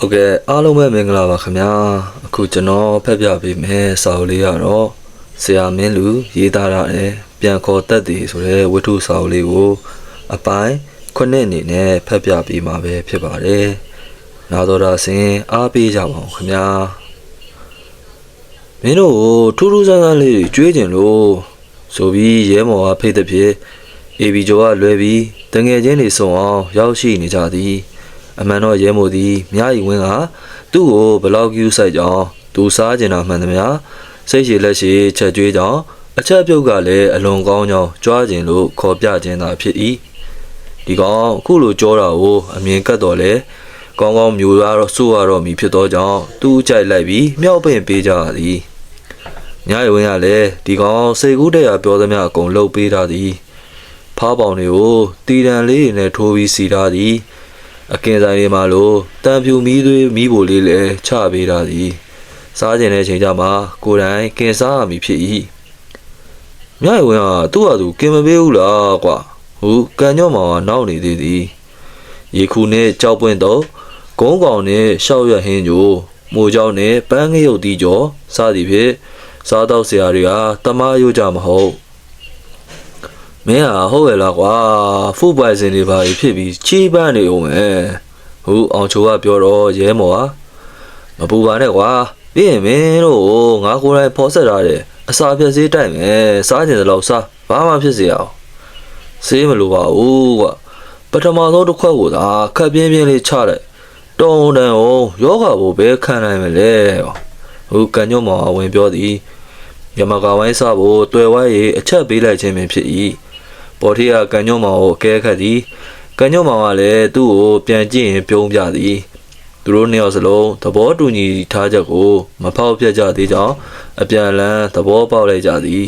ဟုတ်ကဲ့အားလုံးပဲမင်္ဂလာပါခင်ဗျာအခုကျွန်တော်ဖက်ပြပေးမယ်စာအုပ်လေးကတော့ဆရာမင်းလူရေးသားရတယ်ပြန်ခေါ်တတ်သည်ဆိုတဲ့ဝတ္ထုစာအုပ်လေးကိုအပိုင်းခုနှစ်အနေနဲ့ဖက်ပြပေးမှာပဲဖြစ်ပါတယ်နာတော်တာဆင်အားပေးကြပါဦးခင်ဗျာမင်းတို့ကိုထူးထူးဆန်းဆန်းလေးတွေကြွေးကျင်လို့ဆိုပြီးရဲမော်ကဖိတ်တဲ့ဖြစ်အေဘီဂျိုကလွဲပြီးတငယ်ချင်းတွေစုံအောင်ရောက်ရှိနေကြသည် အမှန်တော့ရဲမို့သည်မြရီဝင်းကသူ့ကိုဘလောက်ကျူးဆိုင်ကြောင်းသူစားကျင်တာမှန်သမျှစိတ်ရှည်လက်ရှည်ချက်ကျွေးကြောင်းအချက်ပြုတ်ကလည်းအလွန်ကောင်းကြောင်းကြွားကျင်လို့ခေါ်ပြခြင်းသာဖြစ်၏ဒီကောင်အခုလိုကြောတာကိုအမြင်ကတ်တော်လဲကောင်းကောင်းမျိုးရတော့စိုးရတော့မီဖြစ်သောကြောင့်သူ့ကြိုက်လိုက်ပြီးမြောက်ပင်ပေးကြသည်ညရီဝင်းကလည်းဒီကောင်စိတ်ကူးတဲ့ရပြောသမျှအကုန်လှုပ်ပေးထားသည်ဖားပေါင်တွေကိုတီတန်လေးတွေနဲ့ထိုးပြီးစီထားသည် အကင်ဆိုင်တွေမှာလို့တံဖြူမီးသွေးမီးပိုလေးလည်းချပေးတာသည်စားကျင်တဲ့အချိန်ကြမှာကိုယ်တိုင်ကင်စားရမည်ဖြစ်၏မြတ်ဝင်ကသူ့ဟာသူကင်မပေးဘူးလားကွာဟုကန်ညော့မောင်ကနောက်နေသေးသည်ရေခုနဲ့ကြောက်ပွင့်တော့ဂုံးကောင်နဲ့ရှောက်ရဟင်းကြိုမိုးကြောင်နဲ့ပန်းငရုတ်တီးကြောစသည်ဖြင့်စားတော့ဆရာတွေကတမားရိုးကြမဟုတ် မင်းဟာဟုတ်ရဲ့လားကွာဖူပိုင်စင်တွေပါဖြစ်ပြီးချီးပန်းနေအောင်မယ်ဟူအောင်ချိုကပြောတော့ရဲမော်ဟာမပူပါနဲ့ကွာပြီးရင်မင်းတို့ငါကိုယ်တိုင်ဖော်ဆက်ထားတယ်အစာပြည့်စည်းတိုက်မယ်စားကျင်တဲ့လောက်စားဘာမှဖြစ်စေအောင်စေးမလိုပါဘူးကွာပထမဆုံးတစ်ခွက်ကိုသာခက်ပြင်းပြင်းလေးချလိုက်တုံတန်အောင်ယောဂဘို့ပဲခံနိုင်မလဲဟူကန်ညွတ်မောင်အဝင်ပြောသည်ယမကဝိုင်းစားဖို့တွေ့ဝိုင်းရေအချက်ပေးလိုက်ခြင်းပင်ဖြစ်၏ ပေါ်ထီကကန်ညွတ်မောင်ကိုအကဲခတ်သည်ကန်ညွတ်မောင်ကလည်းသူ့ကိုပြန်ကြည့်ရင်ပြုံးပြသည်သူတို့နှစ်ယောက်စလုံးသဘောတူညီထားချက်ကိုမဖောက်ပြတ်ကြသေးကြောင်းအပြန်အလှန်သဘောပေါက်လိုက်ကြသည်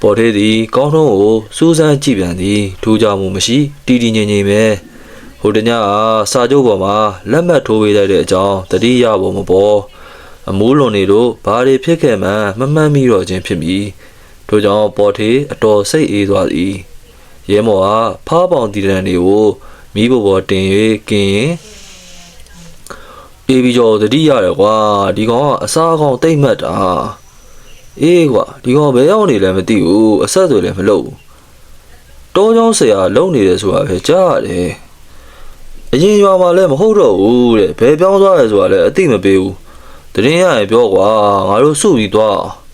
ပေါ်သေးသည်ကောင်းထုံးကိုစူးစမ်းကြည့်ပြန်သည်ထူးခြားမှုမရှိတည်တည်ငြိမ်ငြိမ်ပဲဟိုတညအားစာချုပ်ပေါ်မှာလက်မှတ်ထိုးပေးလိုက်တဲ့အကြောင်းတတိယပုံမပေါ်အမိုးလွန်နေလို့ဘာတွေဖြစ်ခဲ့မှန်းမမှန်မိတော့ခြင်းဖြစ်ပြီး ထို့ကြောင့်ပေါ်ထေအတော်စိတ်အေးသွားသည်ရဲမော်ကဖားပေါင်တီရန်တွေကိုမိဘပေါ်တင်၍กินရင်အေးပြီးတော့တတိရတယ်ကွာဒီကောင်ကအစားကောင်တိတ်မှတ်တာအေးကွာဒီကောင်ဘယ်ရောက်နေလဲမသိဘူးအဆက်ဆိုလည်းမလုပ်ဘူးတောကျောင်းဆရာလုံနေတယ်ဆိုတာပဲကြားရတယ်အရင်ရွာမှာလည်းမဟုတ်တော့ဘူးတဲ့ဘယ်ပြောင်းသွားလဲဆိုတာလည်းအသိမပေးဘူးတရင်ရရင်ပြောကွာငါတို့စုပြီးသွားအောင်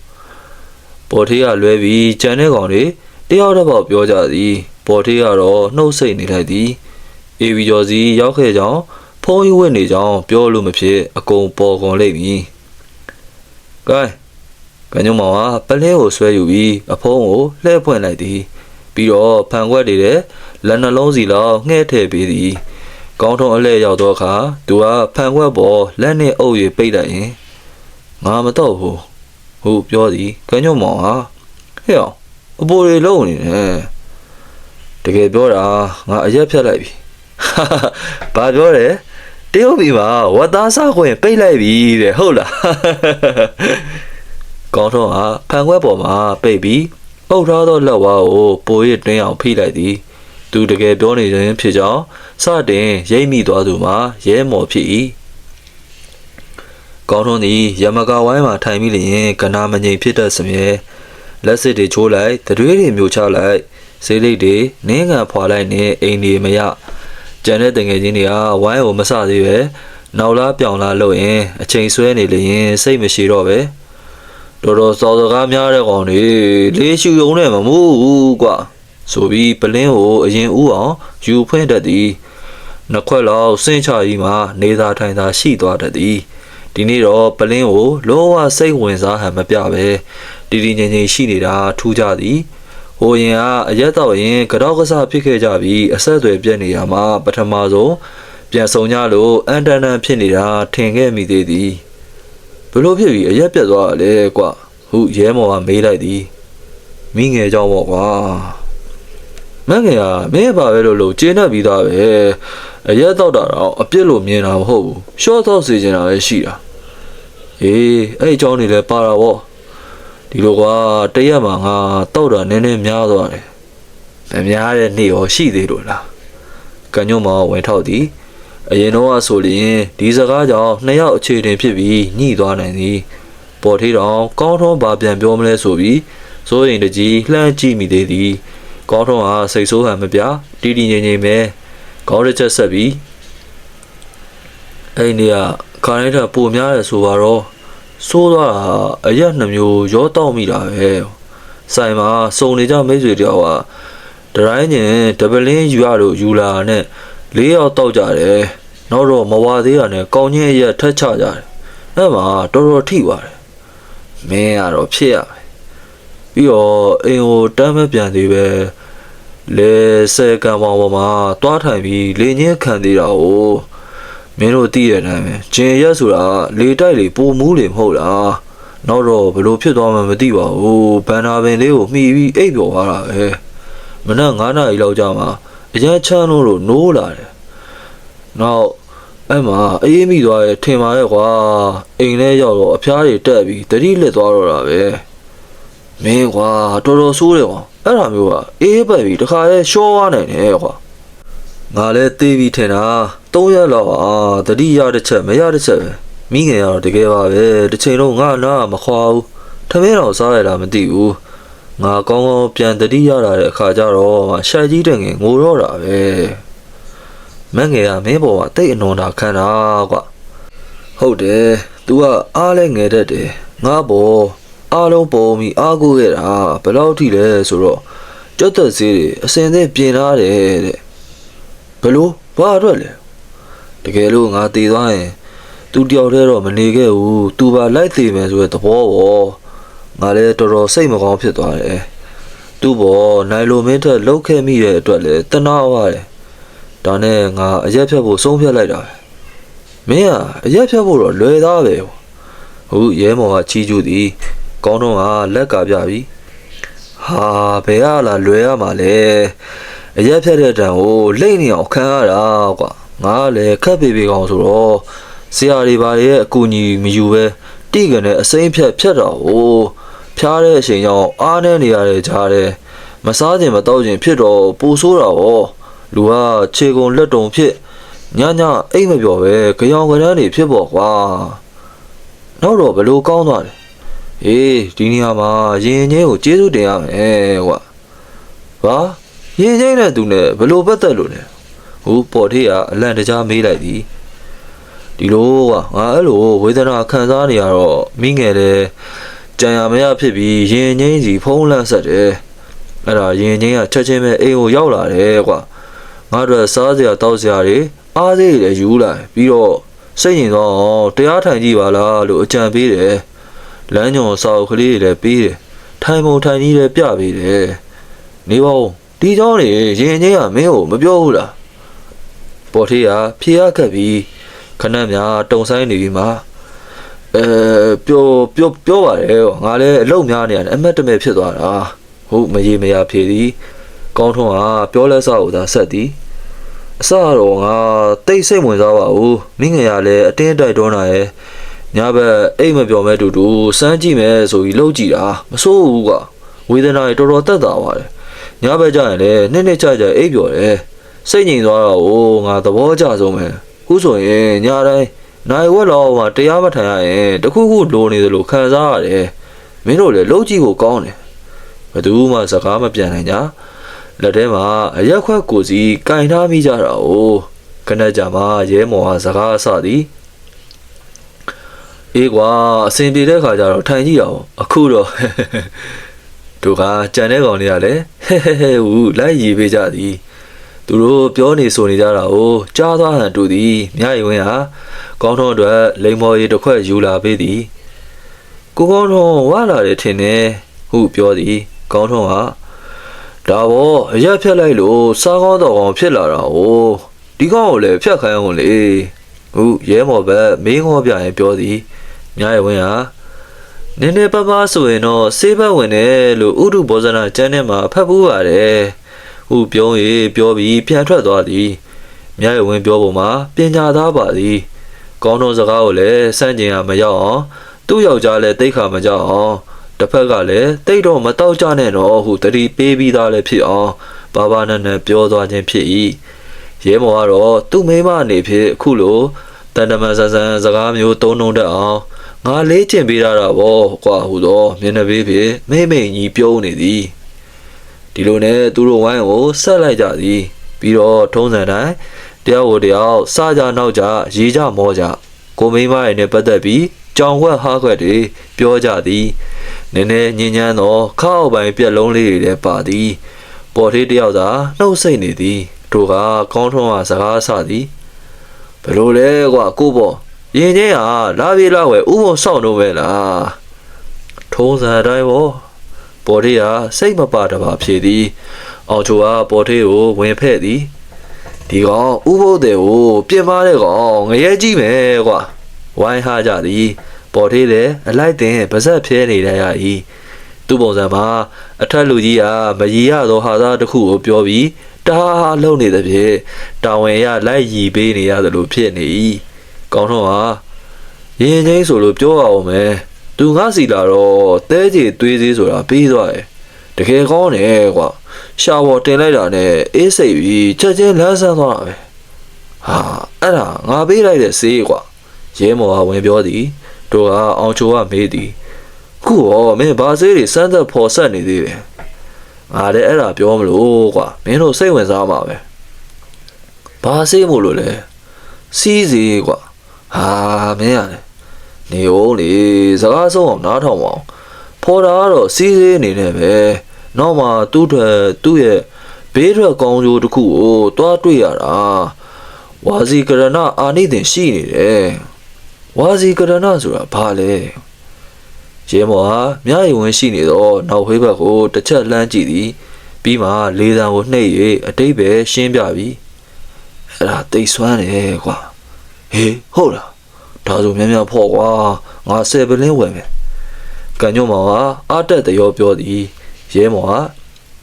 ပေါ်ထေးကလွဲပြီးကြံတဲ့ကောင်တွေတယောက်တစ်ပေါက်ပြောကြသည်ပေါ်ထေးကတော့နှုတ်ဆက်နေလိုက်သည်အေဗီကျော်စီရောက်ခဲ့ကြောင်းဖုန်းကြီးဝတ်နေကြောင်းပြောလို့မဖြစ်အကုန်ပေါ်ကုန်လိမ့်မည်ကဲကညုံမောင်ကပလဲကိုဆွဲယူပြီးအဖုံးကိုလှဲ့ဖွင့်လိုက်သည်ပြီးတော့ဖန်ခွက်တွေတဲ့လက်နှလုံးစီလောက်ငှဲ့ထည့်ပေးသည်ကောင်းထုံးအလဲရောက်တော့အခါသူကဖန်ခွက်ပေါ်လက်နဲ့အုပ်၍ပိတ်လိုက်ရင်ငါမတော့ဘူး ဟုပြောသည်ကညုံမောင်ဟာဟဲ့အောင်အပေါ်တွေလုံးနေတယ်တကယ်ပြောတာငါအရက်ဖြတ်လိုက်ပြီဘာပြောတယ်တရုတ်ပြည်မှာဝတ်သားစားခွင့်ပိတ်လိုက်ပြီတဲ့ဟုတ်လားကောင်းထုံးကဖန်ခွက်ပေါ်မှာပိတ်ပြီးအုပ်ထားသောလက်ဝါးကိုပိုရတွင်းအောင်ဖိလိုက်သည်သူတကယ်ပြောနေခြင်းဖြစ်ကြောင်းစတင်ရိပ်မိသွားသူမှာရဲမော်ဖြစ်၏ ကောင်းထုံးသည်ရမကဝိုင်းမှာထိုင်ပြီးလျင်ကနာမငိမ်ဖြစ်တတ်စမြဲလက်စစ်တွေချိုးလိုက်တရွေးတွေမျိုးချလိုက်စေးလိတ်တွေနင်းငံဖွာလိုက်နဲ့အိမ်တွေမရကျန်တဲ့တငယ်ချင်းတွေကဝိုင်းကိုမဆသေးပဲနောက်လားပြောင်လားလို့ရင်အချိန်ဆွဲနေလျင်စိတ်မရှိတော့ပဲတော်တော်စော်စကားများတဲ့ကောင်တွေလေးရှူယုံနဲ့မမှုဘူးကွာဆိုပြီးပလင်းကိုအရင်ဦးအောင်ယူဖွင့်တတ်သည်နှစ်ခွက်လောက်စင်းချကြီးမှာနေသာထိုင်သာရှိသွားတတ်သည် ဒီနေ့တော့ပလင်းကိုလောဝစိတ်ဝင်စားဟန်မပြပဲတည်တည်ငြိမ်ငြိမ်ရှိနေတာထူးကြသည်ဟိုရင်ကအရက်တော့ရင်ကတော့ကစားဖြစ်ခဲ့ကြပြီးအဆက်အသွယ်ပြတ်နေရမှာပထမဆုံးပြန်ဆောင်ကြလို့အန်တန်တန်ဖြစ်နေတာထင်ခဲ့မိသေးသည်ဘလို့ဖြစ်ပြီးအရက်ပြတ်သွားတာလဲကွဟုရဲမော်ကမေးလိုက်သည်မိငယ်ကြောင့်ပေါ့ကွာမငယ်ကမင်းပါပဲလို့လို့ကျေနပ်ပြီးသားပဲအရက်တော့တာတော့အပြစ်လို့မြင်တာမဟုတ်ဘူးရှော့တော့စေချင်တာပဲရှိတာ အေးအဲ့အကြောင်းနေလဲပါတာပေါ့ဒီလိုကွာတရက်မှာငါတောက်တာနည်းနည်းများသွားတယ်မများတဲ့နေ့ရောရှိသေးလို့လားကညုံမောင်ဝင်ထောက်သည်အရင်တော့ဆိုလျင်ဒီစကားကြောင့်နှစ်ယောက်အခြေတင်ဖြစ်ပြီးညှိသွားနိုင်သည်ပေါ်ထေးတော်ကောင်းထုံးဘာပြန်ပြောမလဲဆိုပြီးစိုးရင်တကြီးလှမ်းကြည့်မိသေးသည်ကောင်းထုံးဟာစိတ်ဆိုးဟန်မပြတီတီငိမ့်ငိမ့်ပဲခေါင်းတစ်ချက်ဆက်ပြီးအဲ့ဒီက ခါတိုင်းထက်ပိုများတယ်ဆိုတော့စိုးသွားတာအရက်နှမျိုးရောတောက်မိတာပဲဆိုင်မှာစုံနေကြမိတ်ဆွေတယောက်ကဒရိုင်းညင်ဒပလင်းယူရလို့ယူလာနဲ့လေးယောက်တောက်ကြတယ်နောက်တော့မဝသေးရနဲ့ကောင်းချင်းအရက်ထက်ချကြတယ်အဲ့မှာတော်တော်ထိပါတယ်မင်းကတော့ဖြစ်ရမယ်ပြီးတော့အိမ်ကိုတမ်းမပြန်သေးပဲလေဆယ်ကံပေါင်းပေါ်မှာတွားထိုင်ပြီးလေညင်းခံသေးတာ哦 မင်းတို့သိရတဲ့အတိုင်းပဲဂျင်ရက်ဆိုတာလေတိုက်လေပိုမူးလေမဟုတ်လားနောက်တော့ဘလို့ဖြစ်သွားမှမသိပါဘူးဘန်နာပင်လေးကိုမှီပြီးအိပ်ပျော်သွားတာပဲမနက်9နာရီလောက်ကြာမှအရန်ချမ်းလို့လို့နိုးလာတယ်နောက်အဲ့မှာအေးမိသွားရဲ့ထင်ပါရဲ့ကွာအိမ်ထဲရောက်တော့အဖျားတွေတက်ပြီးတတိလက်သွားတော့တာပဲမင်းကွာတော်တော်ဆိုးတယ်ကွာအဲ့ဒါမျိုးကအေးပတ်ပြီးတခါလဲရှောသွားနိုင်တယ်ကွာ ငါလဲသေးပြီးထင်တာ၃ရက်လောက်အာတတိရတစ်ချက်မရတစ်ချက်ပဲမိခင်ကတော့တကယ်ပါပဲတစ်ချိန်လုံးငါနာမခွာဘူးထမင်းတော်စားရတာမသိဘူးငါကောင်းကောင်းပြန်တတိရလာတဲ့အခါကျတော့ရှာကြီးတဲ့ငယ်ငိုတော့တာပဲမငယ်ကမင်းပေါ်ကတိတ်အနွန်တာခံတာကွာဟုတ်တယ် तू ကအားလဲငယ်တတ်တယ်ငါပေါ်အားလုံးပုံပြီးအားကိုးခဲ့တာဘယ်လောက်ထိလဲဆိုတော့ကြွတ်သက်စေးတွေအစင်သက်ပြင်ထားတယ်တဲ့ ဘလို့ဘာအတွက်လဲတကယ်လို့ငါတည်သွားရင် तू တယောက်တည်းတော့မနေခဲ့ဘူး तू ပါလိုက်သေးမယ်ဆိုတဲ့သဘောပေါ့ငါလည်းတော်တော်စိတ်မကောင်းဖြစ်သွားတယ်သူ့ဘောနိုင်လိုမင်းထက်လှုပ်ခဲ့မိတဲ့အတွက်လည်းတနာပါတယ်ဒါနဲ့ငါအရက်ဖြတ်ဖို့ဆုံးဖြတ်လိုက်တာပဲမင်းကအရက်ဖြတ်ဖို့တော့လွယ်သားပဲဟုတ်ရဲမော်ကချီးကျူးသည်ကောင်းတော့ကလက်ကပြပြီဟာဘယ်ရလာလွယ်ရမှာလဲ အရက်ဖြတ်တဲ့တန်ကိုလိမ့်နေအောင်ခံရတာကွာငါကလည်းခက်ပေပေကောင်ဆိုတော့ဆရာတွေဘာတွေရဲ့အကူအညီမယူပဲတိကန်နဲ့အစိမ့်ဖြတ်ဖြတ်တော့ဟိုဖျားတဲ့အချိန်ကြောင့်အားနေနေရတဲ့ကြားတဲ့မစားခြင်းမတော့ခြင်းဖြစ်တော့ပူဆိုးတာဟောလူကခြေကုန်လက်တုံဖြစ်ညညအိတ်မပြော်ပဲကြောင်ကရမ်းနေဖြစ်ပေါ့ကွာနောက်တော့ဘလို့ကောင်းသွားတယ်အေးဒီနေရာမှာရင်ချင်းကိုကျေးဇူးတင်ရမယ်ကွာဟာ ရင်ချင်းနဲ့သူနဲ့ဘလို့ပတ်သက်လို့လဲဟိုပေါ်ထေးကအလန့်တကြားမေးလိုက်သည်ဒီလိုကငါအဲ့လိုဝေဒနာခံစားနေရတော့မိငယ်တယ်ကြံရမရဖြစ်ပြီးရင်ချင်းစီဖုံးလန့်ဆက်တယ်အဲ့ဒါရင်ချင်းကချက်ချင်းပဲအိမ်ကိုရောက်လာတယ်ကွာငါတို့စားစရာတောက်စရာတွေအားစေးတွေယူလာပြီးတော့စိတ်ညင်တော့တရားထိုင်ကြည့်ပါလားလို့အကြံပေးတယ်လမ်းညွန်စာအုပ်ကလေးတွေလည်းပေးတယ်ထိုင်ပုံထိုင်ကြီးလည်းပြပေးတယ်နေပါဦး ဒီကြောင်းနေရင်ချင်းကမင်းကိုမပြောဘူးလားပေါ်ထေးကဖြေရခက်ပြီးခဏများတုံဆိုင်နေပြီးမှအဲပြောပြောပြောပါတယ်ငါလည်းအလုံများနေရတယ်အမက်တမဲ့ဖြစ်သွားတာဟုတ်မရေမရဖြေသည်ကောင်းထွန်းကပြောလက်ဆောက်သာဆက်သည်အစတော့ငါတိတ်စိတ်ဝင်စားပါဘူးမိငယ်ကလည်းအတင်းတိုက်တွန်းလာရဲ့ညဘက်အိတ်မပြောမဲ့တူတူစမ်းကြည့်မယ်ဆိုပြီးလှုပ်ကြည့်တာမစိုးဘူးကဝေဒနာတွေတော်တော်တက်တာပါတယ် ညဘက်ကျရင်လည်းနှစ်နှစ်ကြကြအိတ်ပြောတယ်စိတ်ငြိမ်သွားတော့ငါသဘောကျဆုံးပဲခုဆိုရင်ညတိုင်းနိုင်ဝက်တော့မှတရားမထိုင်ရရင်တခုခုလိုနေသလိုခံစားရတယ်မင်းတို့လည်းလှုပ်ကြည့်ဖို့ကောင်းတယ်ဘယ်သူမှစကားမပြန်နိုင်ကြလက်ထဲမှာအရက်ခွက်ကိုစီကင်ထားမိကြတာ哦ခဏကြာမှရဲမော်ဟာစကားအစသည်အေးကွာအစင်ပြေတဲ့ခါကျတော့ထိုင်ကြည့်ရအောင်အခုတော့ တို့ကကြံတဲ့ကောင်တွေကလည်းဟဲဟဲဟဲဟူလိုက်ရီပေးကြသည်သူတို့ပြောနေဆိုနေကြတာကိုကြားသွားဟန်တူသည်မြရီဝင်းဟာကောင်းထုံးအတွက်လိမ္မော်ရီတစ်ခွက်ယူလာပေးသည်ကိုကောင်းထုံးဝါလာတယ်ထင်တယ်ဟုပြောသည်ကောင်းထုံးကဒါဘောအရက်ဖြတ်လိုက်လို့စားကောင်းတော့ကောင်းဖြစ်လာတာ哦ဒီကောင်ကိုလည်းဖြတ်ခိုင်းအောင်လေဟုရဲမော်ဘက်မင်းဟောပြရင်ပြောသည်မြရီဝင်းဟာ နည်းနည်းပါးပါးဆိုရင်တော့စေးဘက်ဝင်တယ်လို့ဥဒုဘောဇနာကျမ်းထဲမှာဖတ်ဘူးပါတယ်ဟုပြော၍ပြောပြီးပြန်ထွက်သွားသည်မြရဝင်ပြောပုံမှာပညာသားပါသည်ကောင်းသောစကားကိုလည်းစန့်ကျင်ရမရောက်အောင်သူ့ယောက်ျားလည်းတိတ်ခါမကြောက်အောင်တစ်ဖက်ကလည်းတိတ်တော့မတော့ကြနဲ့တော့ဟုတတိပေးပြီးသားလည်းဖြစ်အောင်ဘာဘာနန်နန်ပြောသွားခြင်းဖြစ်၏ရဲမော်ကတော့သူ့မိန်းမအနေဖြင့်အခုလိုတန်တမန်ဆန်ဆန်စကားမျိုးသုံးနှုံးတတ်အောင် ငါလေးကျင်ပေးရတာပေါ့ကွာဟူသောမျက်နှာပေးဖြင့်မိမ့်မိန်ကြီးပြုံးနေသည်ဒီလိုနဲ့သူတို့ဝိုင်းကိုဆက်လိုက်ကြသည်ပြီးတော့ထုံးစံတိုင်းတယောက်ကိုတယောက်စကြနောက်ကြရေကြမောကြကိုမိန်းမရဲ့နဲ့ပတ်သက်ပြီးကြောင်ခွက်ဟားခွက်တွေပြောကြသည်နည်းနည်းညဉ့်ညမ်းသောခါအောက်ပိုင်းပြက်လုံးလေးတွေလည်းပါသည်ပေါ်သေးတယောက်သာနှုတ်ဆက်နေသည်တို့ကကောင်းထွန်းကစကားဆသည်ဘယ်လိုလဲကွာကိုပေါ့ ရင်ချင်းဟာလာပြေလာဝဲဥပုံစောင့်တော့ပဲလားထုံးစံအတိုင်းပေါ့ပေါ်သေးကစိတ်မပါတပါဖြစ်သည် အောင်ချိုကပေါ်သေးကိုဝင်ဖဲ့သည်ဒီကောင်ဥပုပ်တဲ့ကိုပြင်မာတဲ့ကောင်ငရဲကြည့်မယ်ကွာဝိုင်းဟာကြသည် ပေါ်သေးလည်းအလိုက်တင်ပါဇက်ဖျဲနေရရ၏သူ့ပုံစံမှာအထက်လူကြီးကမရီရသောဟာသားတစ်ခုကိုပြောပြီးတာဟာလုံနေတဲ့ဖြင့်တာဝန်ရလိုက်ရီပေးနေရသလိုဖြစ်နေ၏ ကောင်းတော့ဟာရင်ချင်းဆိုလို့ပြောအောင်မယ်သူငါစီလာတော့တဲကြီးသွေးသေးဆိုတာပြီးသွားတယ်တကယ်ကောင်းတယ်ကွာရှာဝေါ်တင်လိုက်တာနဲ့အေးစိတ်ပြီးချက်ချင်းလမ်းဆန်းသွားတာပဲဟာအဲ့ဒါငါပေးလိုက်တဲ့စေးကွာရဲမော်ကဝင်ပြောသည်တို့ကအောင်ချိုကမေးသည်ခုရောမင်းဘာစေးတွေစမ်းသက်ဖော်ဆက်နေသေးတယ်ငါလည်းအဲ့ဒါပြောမလို့ကွာမင်းတို့စိတ်ဝင်စားမှာပဲဘာစေးမို့လို့လဲစီးစီကွာ ဟာမင်းရတယ်နေဦးလေစကားဆုံးအောင်နားထောင်ပါအောင်ဖော်တာကတော့စီးစီးအနေနဲ့ပဲနောက်မှသူ့ထွက်သူ့ရဲ့ဘေးထွက်ကောင်းကျိုးတစ်ခုကိုတွားတွေ့ရတာဝါစီကရဏအာနိသင်ရှိနေတယ်ဝါစီကရဏဆိုတာဘာလဲရဲမော်ဟာမြရည်ဝင်ရှိနေတော့နောက်ဖေးဘက်ကိုတစ်ချက်လှမ်းကြည့်သည်ပြီးမှလေးတံကိုနှိပ်၍အတိတ်ပဲရှင်းပြပြီအဲ့ဒါတိတ်ဆွမ်းတယ်ကွာ ဟေးဟုတ်လားဒါဆိုများများဖော့ကွာငါဆယ်ပလင်းဝယ်မယ်ကန်ညုံမောင်ဟာအာတက်တရောပြောသည်ရဲမော်ဟာ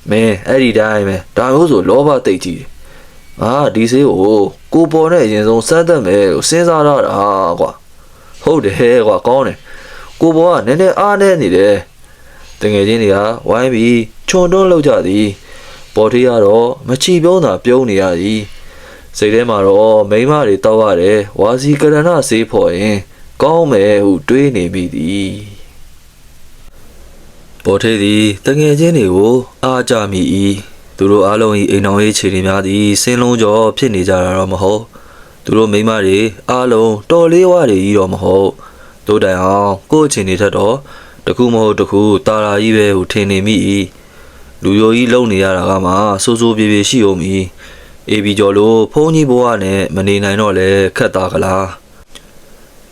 မင်းအဲ့ဒီတိုင်းပဲဒါမျိုးဆိုလောဘတိတ်ကြီးတယ်ငါဒီဆေးကိုကိုပေါ်နဲ့အရင်ဆုံးစမ်းသပ်မယ်လို့စဉ်းစားရတာကွာဟုတ်တယ်ကွာကောင်းတယ်ကိုပေါ်ကနည်းနည်းအားနေနေတယ်တငယ်ချင်းတွေကဝိုင်းပြီးခြုံတွန်းလောက်ကြသည်ပေါ်ထေးကတော့မချီပြုံးတာပြုံးနေရသည် စိတ်ထဲမှာတော့မိန်းမတွေတောက်ရတယ်ဝါစီကရဏဆေးဖော်ရင် ကောင်းမယ်ဟုတွေးနေမိသည်ပေါ်ထေးသည်တငယ်ချင်းတွေကိုအားကြမိ၏သူတို့အားလုံး၏အိမ်တော်ရေးခြေတွေများသည်စင်းလုံးကျော်ဖြစ်နေကြတာတော့မဟုတ်သူတို့မိန်းမတွေအားလုံးတော်လေးဝတွေကြီးတော့မဟုတ်တို့တိုင်အောင်ကိုယ့်အချိန်တွေထက်တော့တခုမဟုတ်တခုတာရာကြီးပဲဟုထင်နေမိ၏လူယိုကြီးလုံနေရတာကမှစိုးစိုးပြေပြေရှိအောင်မီ အေဘီကျော်လိုဖုန်းကြီးဘဝနဲ့မနေနိုင်တော့လဲခက်သားကလား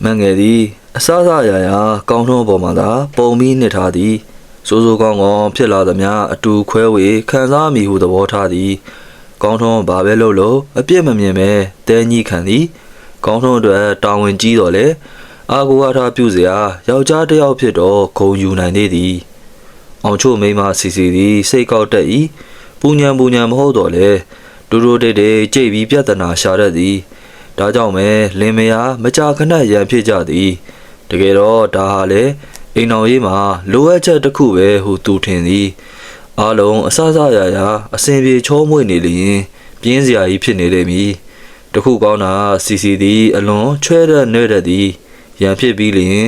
မန်ငယ်သည်အဆအဆရာရာကောင်းထုံးပေါ်မှာသာပုံပြီးနှစ်ထားသည်စိုးစိုးကောင်းကောင်းဖြစ်လာသမျှအတူခွဲဝေခံစားမိဟုသဘောထားသည် ကောင်းထုံးဘာပဲလုပ်လို့အပြစ်မမြင်ပဲတဲကြီးခံသည် ကောင်းထုံးအတွက်တာဝန်ကြီးတော်လဲအာကိုအားထားပြုစရာယောက်ျားတစ်ယောက်ဖြစ်တော့ဂုံယူနိုင်သေးသည်အောင်ချို့မိန်းမစီစီသည်စိတ်ကောက်တတ်၏ပူညံပူညံမဟုတ်တော့လေ တူတူတိတ်တိတ်ကြိတ်ပြီးပြဿနာရှာတတ်သည်ဒါကြောင့်ပဲလင်မယားမကြာခဏရန်ဖြစ်ကြသည်တကယ်တော့ဒါဟာလေအိမ်တော်ရေးမှာလိုအပ်ချက်တစ်ခုပဲဟုသူထင်သည်အားလုံးအဆအဆရရအစဉ်ပြေချောမွေ့နေလျင်ပြင်းစရာကြီးဖြစ်နေလိမ့်မည်တခုကောင်းတာစီစီသည်အလွန်ချွဲတဲ့နှဲ့တဲ့သည်ရန်ဖြစ်ပြီးလျင်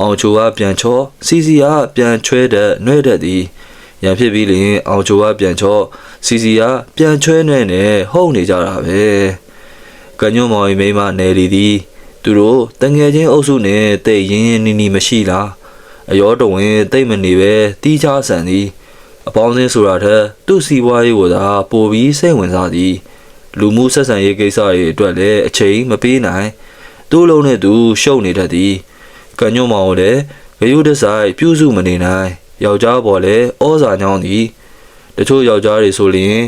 အောင်ချိုကပြန်ချောစီစီကပြန်ချွဲတဲ့နှဲ့တဲ့သည် ရန်ဖြစ်ပြီးလျင်အောင်ချိုကပြန်ချောစီစီကပြန်ချွဲနှဲ့နဲ့ဟုတ်နေကြတာပဲကညွန့်မောင်မိမနယ်လီသည်သူတို့တငယ်ချင်းအုပ်စုနဲ့တိတ်ရင်းရင်းနီးနီးမရှိလားအယောတဝင်တိတ်မနေပဲတီးခြားဆန်သည်အပေါင်းစင်းဆိုတာထက်သူ့စီးပွားရေးကိုသာပိုပြီးစိတ်ဝင်စားသည်လူမှုဆက်ဆံရေးကိစ္စတွေအတွက်လည်းအချိန်မပေးနိုင်သူ့လုံးနဲ့သူရှုပ်နေတတ်သည်ကညွန့်မောင်ကိုလည်းဂယုတဆိုင်ပြုစုမနေနိုင် ယောက်ျားပေါ်လည်းဩဇာညောင်းသည်တချို့ယောက်ျားတွေဆိုရင်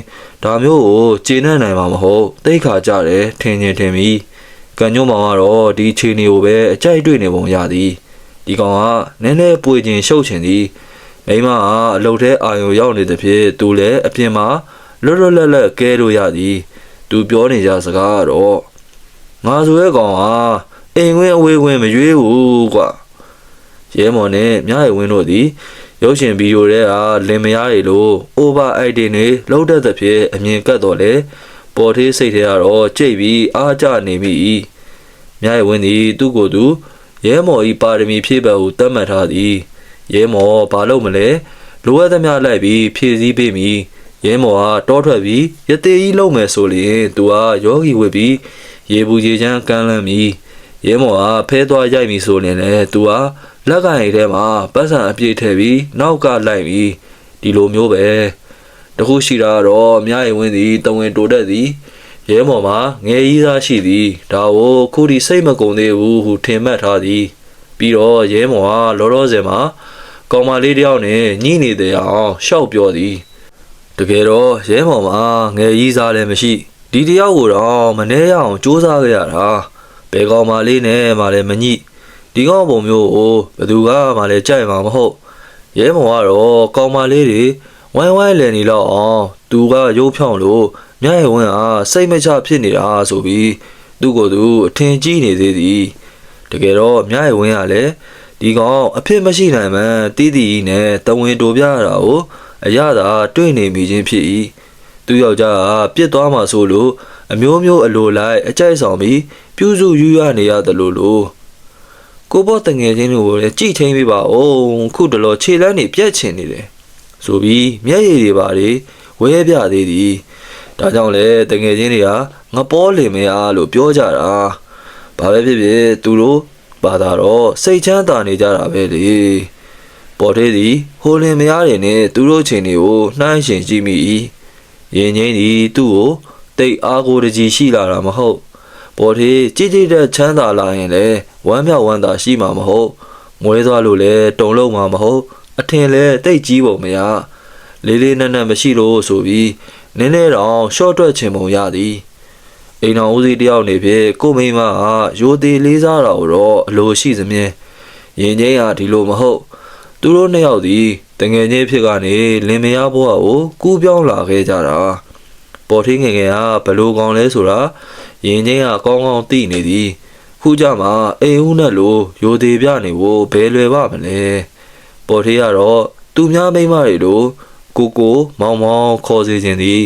ဒါမျိုးကိုကျေနပ်နိုင်မှာမဟုတ်တိတ်ခါကြတယ်ထင်ချင်းထင်ပြီးကညွန့်မောင်ကတော့ဒီခြေနေကိုပဲအကြိုက်တွေ့နေပုံရသည်ဒီကောင်ကနည်းနည်းပွေခြင်းရှုပ်ချင်သည်မိမကအလုတ်ထဲအာယုံရောက်နေတဲ့ဖြစ်သူလည်းအပြင်မှာလွတ်လွတ်လပ်လပ်ကဲလို့ရသည်သူပြောနေကြစကားကတော့ငါဆိုရဲ့ကောင်ဟာအိမ်ဝင်အဝေးဝင်မရွေးဘူးကွာရဲမော်နဲ့မြရဲ့ဝင်းတို့သည် ရုပ်ရှင်ဗီဒီယိုတွေကလင်မယားတွေလို over idea တွေလောက်တဲ့သဖြင့်အမြင်ကတ်တော်လဲပေါ်သေးစိတ်ထဲကတော့ကြိတ်ပြီးအားကြနေမိ၏မြရဲ့ဝင်းသည်သူ့ကိုယ်သူရဲမော်ဤပါရမီဖြည့်ဘက်ဟုသတ်မှတ်ထားသည်ရဲမော်ဘာလို့မလဲလိုအပ်သမျှလိုက်ပြီးဖြည့်ဆည်းပေးမည်ရဲမော်ကတောထွက်ပြီးရသေးကြီးလုံမယ်ဆိုရင်သူဟာယောဂီဝစ်ပြီးရေဘူးရေချမ်းကမ်းလန်းမည် ရဲမော်ကဖဲသွားရိုက်မည်ဆိုရင်လည်းသူဟာလက်ကင်ထဲမှာပတ်စံအပြည့်ထည့်ပြီးနောက်ကလိုက်ပြီးဒီလိုမျိုးပဲတခုရှိတာကတော့မြရဲ့ဝင်းသည်တဝင်တိုတက်သည်ရဲမော်မှာငယ်ကြီးသားရှိသည်ဒါကိုခုဒီစိတ်မကုန်သေးဘူးဟုထင်မှတ်ထားသည် ပြီးတော့ရဲမော်ဟာလောလောဆယ်မှာကောင်မလေးတယောက်နဲ့ညှိနေတဲ့အောင်ရှောက်ပြောသည်တကယ်တော့ရဲမော်မှာငယ်ကြီးသားလည်းမရှိဒီတယောက်ကိုတော့မနှဲရအောင်စူးစမ်းခဲ့ရတာ ဘယ်ကောင်မလေးနဲ့မှလည်းမညှိဒီကောင်ပုံမျိုးကိုဘယ်သူကမှလည်းကြိုက်မှာမဟုတ်ရဲမော်ကတော့ကောင်မလေးတွေဝိုင်းဝိုင်းလည်နေတော့အောင်သူကရိုးဖြောင်းလို့မြတ်ရဲ့ဝင်းဟာစိတ်မချဖြစ်နေတာဆိုပြီးသူ့ကိုယ်သူအထင်ကြီးနေသေးသည်တကယ်တော့မြတ်ရဲ့ဝင်းကလည်းဒီကောင်အဖြစ်မရှိနိုင်မှန်းတီးတီးနဲ့တဝင်းတိုပြရတာကိုအရသာတွေ့နေမိခြင်းဖြစ်၏သူယောက်ျားကပြစ်သွားမှဆိုလို့ အမျိုးမျိုးအလိုလိုက်အကြိုက်ဆောင်ပြီးပြုစုယူရနေရတယ်လို့လို့ကိုဘောတငယ်ချင်းတို့ကိုလည်းကြိတ်ချင်းပေးပါဦးခုတလောခြေလန်းနေပြက်ချင်နေတယ်ဆိုပြီးမျက်ရည်တွေပါလေဝဲပြသေးသည်ဒါကြောင့်လေတငယ်ချင်းတွေကငပေါ်လင်မရလို့ပြောကြတာဘာပဲဖြစ်ဖြစ်သူတို့ဘာသာတော့စိတ်ချမ်းသာနေကြတာပဲလေပေါ်သေးသည်ဟိုလင်မရတဲ့နဲ့သူတို့ချင်းတွေကိုနှိုင်းရှင်ကြည့်မိ၏ရင်ချင်းသည်သူ့ကို တိတ်အားကိုတကြီးရှိလာတာမဟုတ်ပေါ်သေးကြည်ကြည်တဲ့ချမ်းသာလာရင်လေဝမ်းမြောက်ဝမ်းသာရှိမှာမဟုတ်မွဲသွားလို့လေတုံလုံးမှာမဟုတ်အထင်လဲတိတ်ကြီးပုံမရလေးလေးနက်နက်မရှိလို့ဆိုပြီးနည်းနည်းတော့ရှော့တွက်ချင်ပုံရသည်အိမ်တော်ဦးစီးတယောက်နေဖြင့်ကိုမိန်းမကရိုသေလေးစားတာကိုတော့အလိုရှိသမြဲရင်ချင်းဟာဒီလိုမဟုတ်သူတို့နှစ်ယောက်သည်တငယ်ချင်းဖြစ်ကနေလင်မယားဘဝကိုကူးပြောင်းလာခဲ့ကြတာ ပေါ်ထင်းငယ်ငယ်ကဘလို့ကောင်းလဲဆိုတာရင်ချင်းကကောင်းကောင်းသိနေသည်ခုကြမှာအိမ်ဦးနဲ့လိုရိုသေပြနေဖို့ဘယ်လွယ်ပါမလဲပေါ်ထင်းကတော့သူများမိန်းမတွေလိုကိုကိုမောင်မောင်ခေါ်စေခြင်းသည်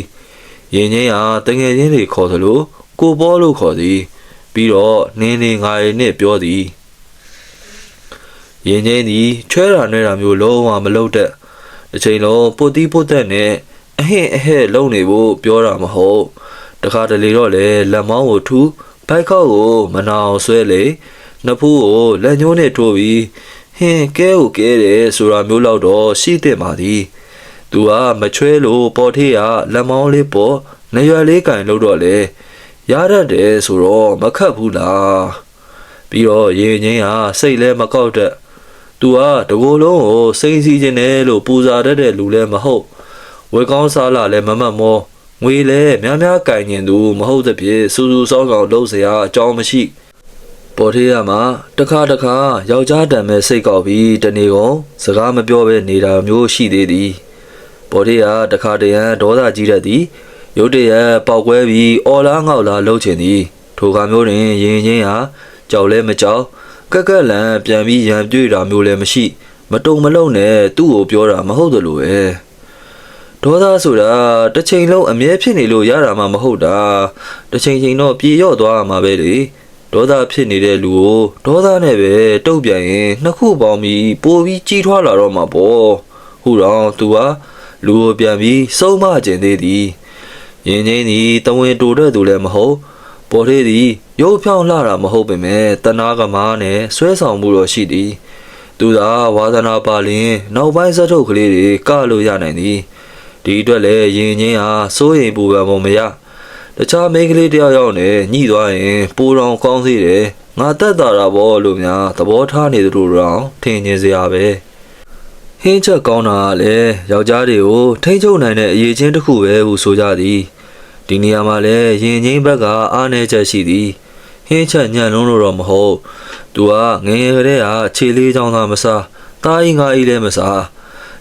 ရင်ချင်းဟာတငယ်ချင်းတွေခေါ်သလိုကိုပေါ်လို့ခေါ်သည် ပြီးတော့နင်းနေငါရည်နဲ့ပြောသည်ရင်ချင်းသည်ချွဲတာနဲ့တာမျိုးလုံးဝမလုပ်တတ်တစ်ချိန်လုံးပုတ်တီးပုတ်သက်နဲ့ အဟင့်အဟဲ့လုံနေဖို့ပြောတာမဟုတ်တခါတလေတော့လေလက်မောင်းကိုထူဘိုက်ခောက်ကိုမနာအောင်ဆွဲလေနှစ်ဖူးကိုလက်ညှိုးနဲ့ထိုးပြီးဟင်းကဲကိုကဲတယ်ဆိုတာမျိုးလောက်တော့ရှိတဲ့ပါသည်သူကမချွဲလို့ပေါ်ထေးကလက်မောင်းလေးပေါ်နေရွယ်လေးကင်လို့တော့လေရတတ်တယ်ဆိုတော့မခတ်ဘူးလားပြီးတော့ရေငင်းကစိတ်လဲမကောက်တတ်သူကတကိုယ်လုံးကိုစိတ်စီးခြင်းနဲ့လို့ပူဇာတတ်တဲ့လူလည်းမဟုတ် ဝေကောင်းစားလာလည်းမမတ်မောငွေလည်းများများကင်ကျင်သူမဟုတ်တဲ့ဖြစ်စူးစူးဆောင်းဆောင်းလုပ်เสียအကြောင်းမရှိပေါ်ထေးရမှာတခါတခါယောက်ျားတံမဲ့စိတ်ကောက်ပြီးတနေ့ကုန်စကားမပြောဘဲနေတာမျိုးရှိသေးသည် ပေါ်ထေးကတခါတရံဒေါသကြီးတတ်သည်ရုတ်တရက်ပေါက်ကွဲပြီးအော်လားငေါက်လားလှုပ်ချင်သည်ထိုကမျိုးတွင်ရင်ချင်းဟာကြောက်လဲမကြောက်ကက်ကက်လန်ပြန်ပြီးရံပြွေတာမျိုးလည်းမရှိ မတုံမလုံနဲ့သူ့ကိုပြောတာမဟုတ်တယ်လို့ပဲ ဒေါသဆိုတာတစ်ချိန်လုံးအမြဲဖြစ်နေလို့ရတာမှမဟုတ်တာတစ်ချိန်ချိန်တော့ပြေရော့သွားမှာပဲလေဒေါသဖြစ်နေတဲ့လူကိုဒေါသနဲ့ပဲတုတ်ပြန်ရင်နှစ်ခုပေါင်းပြီးပိုပြီးကြီးထွားလာတော့မှာပေါ့ဟူတော့သူကလူကိုပြန်ပြီးစုံမကျင်သေးသည်ရင်ချင်းသည်တဝင်တူတဲ့သူလည်းမဟုတ်ပေါ်သေးသည်ရုပ်ဖြောင်းလှတာမဟုတ်ပေမဲ့တနာကမားနဲ့ဆွဲဆောင်မှုတော့ရှိသည် သူသာဝါသနာပါလင်နောက်ပိုင်းစက်ထုတ်ကလေးတွေကလို့ရနိုင်သည် ဒီအတွက်လည်းရင်ချင်းဟာစိုးရိမ်ပူပန်ပုံမရတခြားမိန်းကလေးတယောက်ယောက်နဲ့ညှိသွားရင်ပူတော်ကောင်းစေတယ်ငါတက်တာတာဘောလို့များသဘောထားနေသူတို့တော့ထင်ကျင်စရာပဲဟင်းချက်ကောင်းတာကလည်းယောက်ျားတွေကိုထိမ့်ချုပ်နိုင်တဲ့အရေးချင်းတစ်ခုပဲဟုဆိုကြသည်ဒီနေရာမှာလည်းရင်ချင်းဘက်ကအားနည်းချက်ရှိသည်ဟင်းချက်ညံ့လုံးလို့တော့မဟုတ်သူကငယ်ငယ်ကလေးကခြေလေးချောင်းသားမစားတားအီငါအီလည်းမစား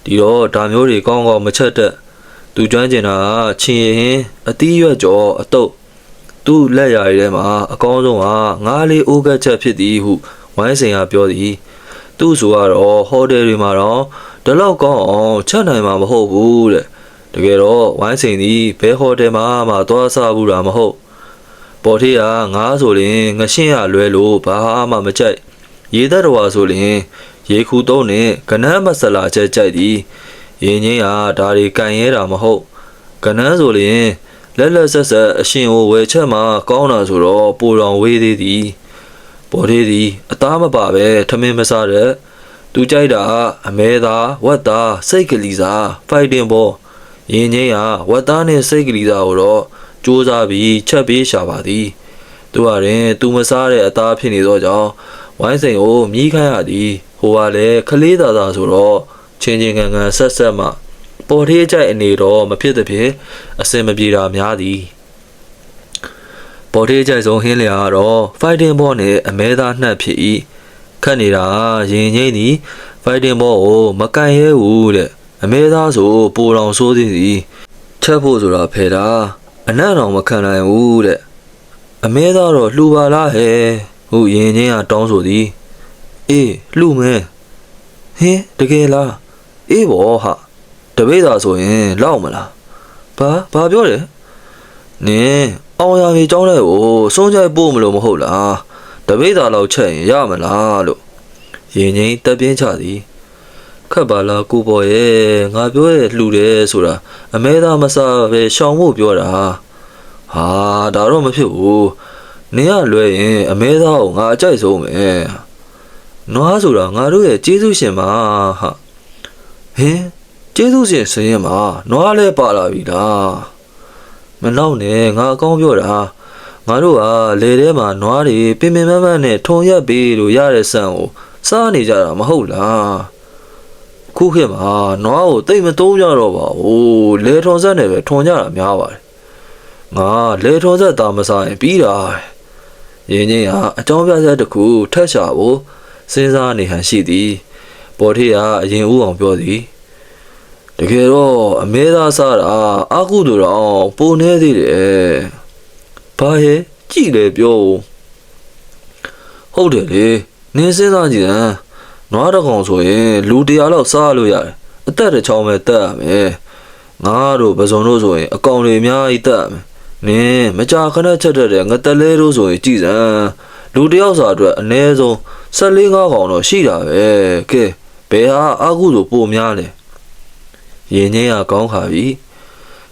ဒီတော့ဒါမျိုးတွေကောင်းကောင်းမချက်တတ် သူကျွမ်းကျင်တာကချင်းရင်အသီးရွက်ကြောအတုပ်သူ့လက်ရာတွေထဲမှာအကောင်းဆုံးကငားလေးအိုးကက်ချက်ဖြစ်သည်ဟုဝိုင်းစင်ကပြောသည်သူ့ဆိုကတော့ဟိုတယ်တွေမှာတော့ဒီလောက်ကောင်းအောင်ချက်နိုင်မှာမဟုတ်ဘူးတဲ့တကယ်တော့ဝိုင်းစိန်သည်ဘဲဟိုတယ်မှာမှသွားစားဘူးတာမဟုတ်ပေါ်ထေးကငါဆိုရင်ငရှင်းရလွဲလို့ဘာမှမကြိုက်ရေသက်တော်ဆိုရင်ရေခူသုံးနဲ့ကနန်းမဆလာချက်ကြိုက်သည် ရင်ချင်းကဒါတွေကန်ရဲတာမဟုတ်ကနန်းဆိုရင်လက်လက်ဆက်ဆက်အရှင်ကိုဝယ်ချက်မှာကောင်းတာဆိုတော့ပူတော်ဝေးသေးသည်ပေါ်ထေးသည်အသားမပါပဲထမင်းမစားတဲ့သူကြိုက်တာအမဲသားဝက်သားစိတ်ကလေးစားဖိုက်တင်ဘောရင်ချင်းကဝတ်သားနဲ့စိတ်ကလေးသားကိုတော့စူးစမ်းပြီးချက်ပေးရှာပါသည်သူဟာရင်သူမစားတဲ့အသားဖြစ်နေသောကြောင့်ဝိုင်းစိန်ကိုမြည်ခိုင်းရသည်ဟိုကလည်းခလေးသာသာဆိုတော့ ချင်းချင်းကန်ကန်ဆက်ဆက်မှပေါ်ထေးကြိုက်အနေတော့မဖြစ်သဖြင့်အစင်မပြေတာများသည်ပေါ်ထေးကြိုက်ဆုံးဟင်းလျာကတော့ fighting ball နဲ့အမဲသားနှက်ဖြစ်၏ခတ်နေတာရင်ချင်းသည် fighting ball ကိုမကန်ရဲဘူးတဲ့အမဲသားဆိုပိုတော်ဆိုးသည်သည်ချက်ဖို့ဆိုတာဖယ်တာအနံ့တော်မခံနိုင်ဘူးတဲ့အမဲသားတော့လှူပါလားဟဲ့ဟုရင်ချင်းကတောင်းဆိုသည်အေးလှူမယ်ဟင်းတကယ်လား အေးဘောဟာတပိတ်သာဆိုရင်လောက်မလားဘာဘာပြောတယ်နင်းအောင်ရမြေကျောင်းတဲ့ကိုစွန့်ကြိုက်ပို့မလို့မဟုတ်လားတပိတ်သာလောက်ချက်ရင်ရမလားလို့ရင်ချင်းတက်ပြင်းချသည်ခက်ပါလားကိုပေါ်ရဲ့ငါပြောရဲ့လှူတယ်ဆိုတာအမဲသားမစားပဲရှောင်ဖို့ပြောတာဟာဒါတော့မဖြစ်ဘူးနင်ကလွယ်ရင်အမဲသားကိုငါအကြိုက်ဆုံးပဲနွားဆိုတာငါတို့ရဲ့ကျေးဇူးရှင်ပါဟာ ဟင်ကျေးဇူးရှင်စရင်မှာနွားလည်းပါလာပြီလားမနောက်နဲ့ငါအကောင်းပြောတာငါတို့ကလေထဲမှာနွားတွေပင်ပင်မမတ်နဲ့ထုံရက်ပေးလို့ရတဲ့ဆန်ကိုစားနေကြတာမဟုတ်လားခုခေတ်မှာနွားကိုတိတ်မသုံးကြတော့ပါဘူးလေထွန်ဆက်နဲ့ပဲထွန်ကြတာများပါတယ်ငါလေထွန်ဆက်သားမစားရင်ပြီးတာရင်းချင်းဟာအကြောင်းပြချက်တစ်ခုထက်ရှာဖို့စဉ်းစားနေဟန်ရှိသည် ပေါ်ထေးကအရင်ဦးအောင်ပြောသည်တကယ်တော့အမဲသားစားတာအာကုသူတော့ပုံနေသေးတယ်ဘာရဲ့ကြည့်လေပြောဟုတ်တယ်လေနင်းစဉ်းစားကြည့်စမ်းနွားတစ်ကောင်ဆိုရင်လူတရာလောက်စားလို့ရတယ်အသက်တစ်ချောင်းပဲတက်ရမယ်ငါတို့ပဇွန်တို့ဆိုရင်အကောင်တွေအများကြီးတက်ရမယ်နင်းမကြာခဏချက်တတ်တဲ့ငတလဲတို့ဆိုရင်ကြည်စမ်းလူတယောက်စာအတွက်အနည်းဆုံး14 5ကောင်တော့ရှိတာပဲကဲ ဘယ်ဟာအာကုဆိုပိုများလဲရင်ချင်းကကောင်းခါပြီ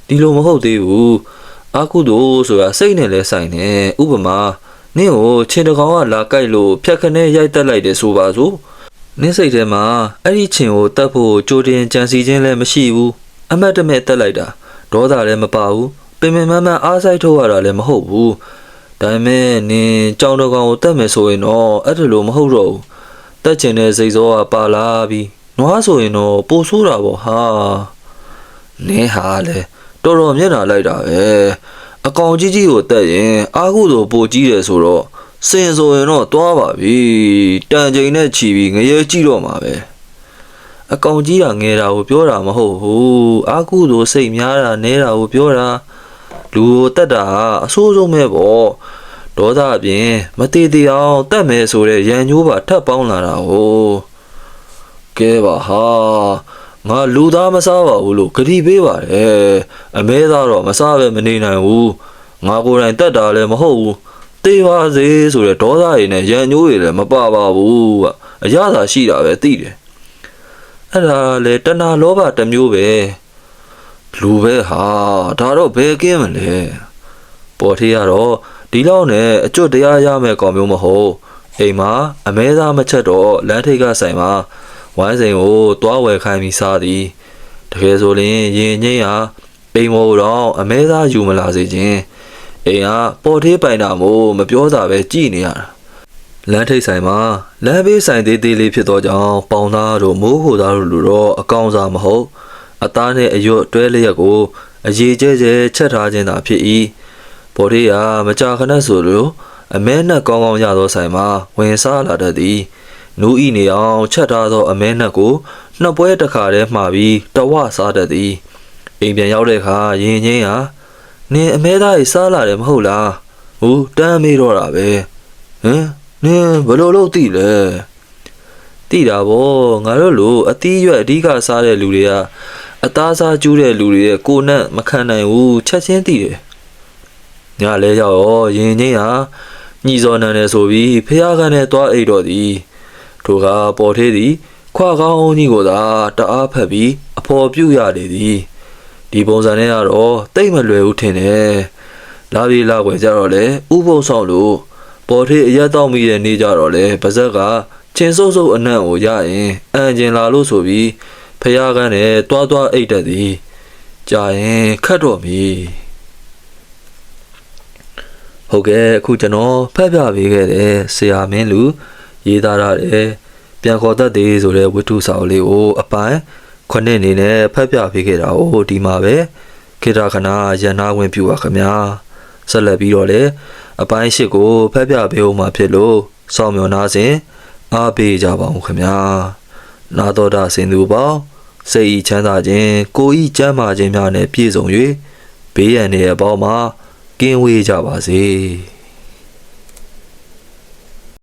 ဒီလိုမဟုတ်သေးဘူးအာကုတို့ဆိုတာစိတ်နဲ့လဲဆိုင်နေဥပမာနင့်ကိုချင်းတကောင်ကလာကြိုက်လို့ဖြတ်ခနဲ့ရိုက်တက်လိုက်တယ်ဆိုပါစို့နင်းစိတ်ထဲမှာအဲ့ဒီချင်ကိုတတ်ဖို့ကြိုတင်ကြံစီခြင်းလည်းမရှိဘူးအမတ်တမဲ့တက်လိုက်တာဒေါသလည်းမပါဘူးပင်ပင်မမန်အားဆိုင်ထုတ်ရတာလည်းမဟုတ်ဘူးဒါပေမဲ့နင်းကြောင်တော်ကောင်ကိုတတ်မယ်ဆိုရင်တော့အဲ့ဒါလိုမဟုတ်တော့ဘူး တက်ချင်တဲ့စိတ်စောကပါလာပြီးနွားဆိုရင်တော့ပိုဆိုးတာပေါ့ဟာနင်းဟာလေတော်တော်မျက်နှာလိုက်တာပဲအကောင်ကြီးကြီးကိုတက်ရင်အာဟုဆိုပိုကြီးတယ်ဆိုတော့စင်ဆိုရင်တော့သွားပါပြီတန်ချိန်နဲ့ချီပြီးငရဲကြည့်တော့မှာပဲအကောင်ကြီးတာငယ်တာကိုပြောတာမဟုတ်ဘူးအာကုသို့စိတ်များတာနဲတာကိုပြောတာလူကိုတတ်တာအဆိုးဆုံးပဲပေါ့ ဒေါသအပြင်မတည်တည်အောင်တတ်မယ်ဆိုတဲ့ရန်ညိုးပါထပ်ပေါင်းလာတာကိုကဲပါဟာငါလူသားမစားပါဘူးလို့ဂတိပေးပါတယ်အမဲသားတော့မစားပဲမနေနိုင်ဘူးငါကိုယ်တိုင်တတ်တာလည်းမဟုတ်ဘူးတေးပါစေဆိုတဲ့ဒေါသတွေနဲ့ရန်ညိုးတွေလည်းမပါပါဘူးကအရသာရှိတာပဲသိတယ်အဲ့ဒါလေတဏှာလောဘတစ်မျိုးပဲလူပဲဟာဒါတော့ဘယ်ကင်းမလဲပေါ်ထေးကတော့ ဒီလောက်နဲ့အကျွတ်တရားရမယ်ကောင်မျိုးမဟုတ်အိမ်မှာအမဲသားမချက်တော့လမ်းထိပ်ကဆိုင်မှာဝိုင်းစိန်ကိုတွားဝယ်ခိုင်းပြီးစားသည်တကယ်ဆိုရင်ရင်ငိမ့်ဟာအိမ်မို့တော့အမဲသားယူမလာစေခြင်းအိမ်ကပေါ်သေးပိုင်တာမို့မပြောတာပဲကြည်နေရတာလမ်းထိပ်ဆိုင်မှာလမ်းဘေးဆိုင်သေးသေးလေးဖြစ်သောကြောင့်ပေါင်သားတို့မိုးခိုသားတို့လူတော့အကောင်စားမဟုတ်အသားနဲ့အရွတ်တွဲလျက်ကိုအရေးကျဲကျဲချက်ထားခြင်းသာဖြစ်၏ ပေါ်သေးကမကြာခဏဆိုလိုအမဲနှက်ကောင်းကောင်းရသောဆိုင်မှာဝင်စားလာတတ်သည်နူးဤနေအောင်ချက်ထားသောအမဲနှက်ကိုနှစ်ပွဲတစ်ခါတည်းမှာပြီးတဝစားတတ်သည်အိမ်ပြန်ရောက်တဲ့အခါရင်ချင်းဟာနင်အမဲသားကြီးစားလာတယ်မဟုတ်လားဟိုတမ်းမေးတော့တာပဲဟမ်နင်ဘယ်လိုလုပ်သိလဲသိတာဗောငါတို့လိုအသီးရွက်အဓိကစားတဲ့လူတွေကအအသားစားကျူးတဲ့လူတွေရဲ့ကိုယ်နဲ့မခံနိုင်ဘူးချက်ချင်းသိတယ် ညလဲရောက်ရောရင်ချင်းဟာညီစော်နန်တယ်ဆိုပြီးဖះကန်းနဲ့သွားအိတ်တော့သည်ထိုကပေါ်သေးသည်ခွာကောင်းကြီးကိုသာတအားဖက်ပြီးအဖော်ပြုတ်ရလေသည်ဒီပုံစံနဲ့ကတော့တိတ်မလွယ်ဘူးထင်တယ်လာပြီလာွယ်ကြတော့လေဥပုံဆောင်လို့ပေါ်ထေးအရက်တော့မိတဲ့နေကြတော့လေပါဇက်ကချင်းစုပ်စုပ်အနံ့ကိုရရင်အန်ကျင်လာလို့ဆိုပြီးဖះကန်းနဲ့တွားတွားအိတ်တက်သည်ကြာရင်ခတ်တော့မီ ဟုတ်ကဲ့အခုကျွန်တော်ဖတ်ပြပေးခဲ့တဲ့ဆရာမင်းလူရေးသားရတယ်ပြန်ခေါ်တတ်သေးဆိုတဲ့ဝတ္ထုစာအုပ်လေးကိုအပိုင်းခုနှစ်အနေနဲ့ဖတ်ပြပေးခဲ့တာကိုဒီမှာပဲခေတ္တခဏရန်နာဝင်ပြပါခင်ဗျာဆက်လက်ပြီးတော့လေအပိုင်းရှစ်ကိုဖတ်ပြပေးဦးမှာဖြစ်လို့စောင့်မျှော်နာစဉ်အားပေးကြပါဦးခင်ဗျာနာတော်တာစင်သူပေါင်းစိတ်ဤချမ်းသာခြင်းကိုယ်ဤကျမ်းမာခြင်းများနဲ့ပြည့်စုံ၍ဘေးရန်တွေအပေါင်းမှာ ကင်းဝေးကြပါစေ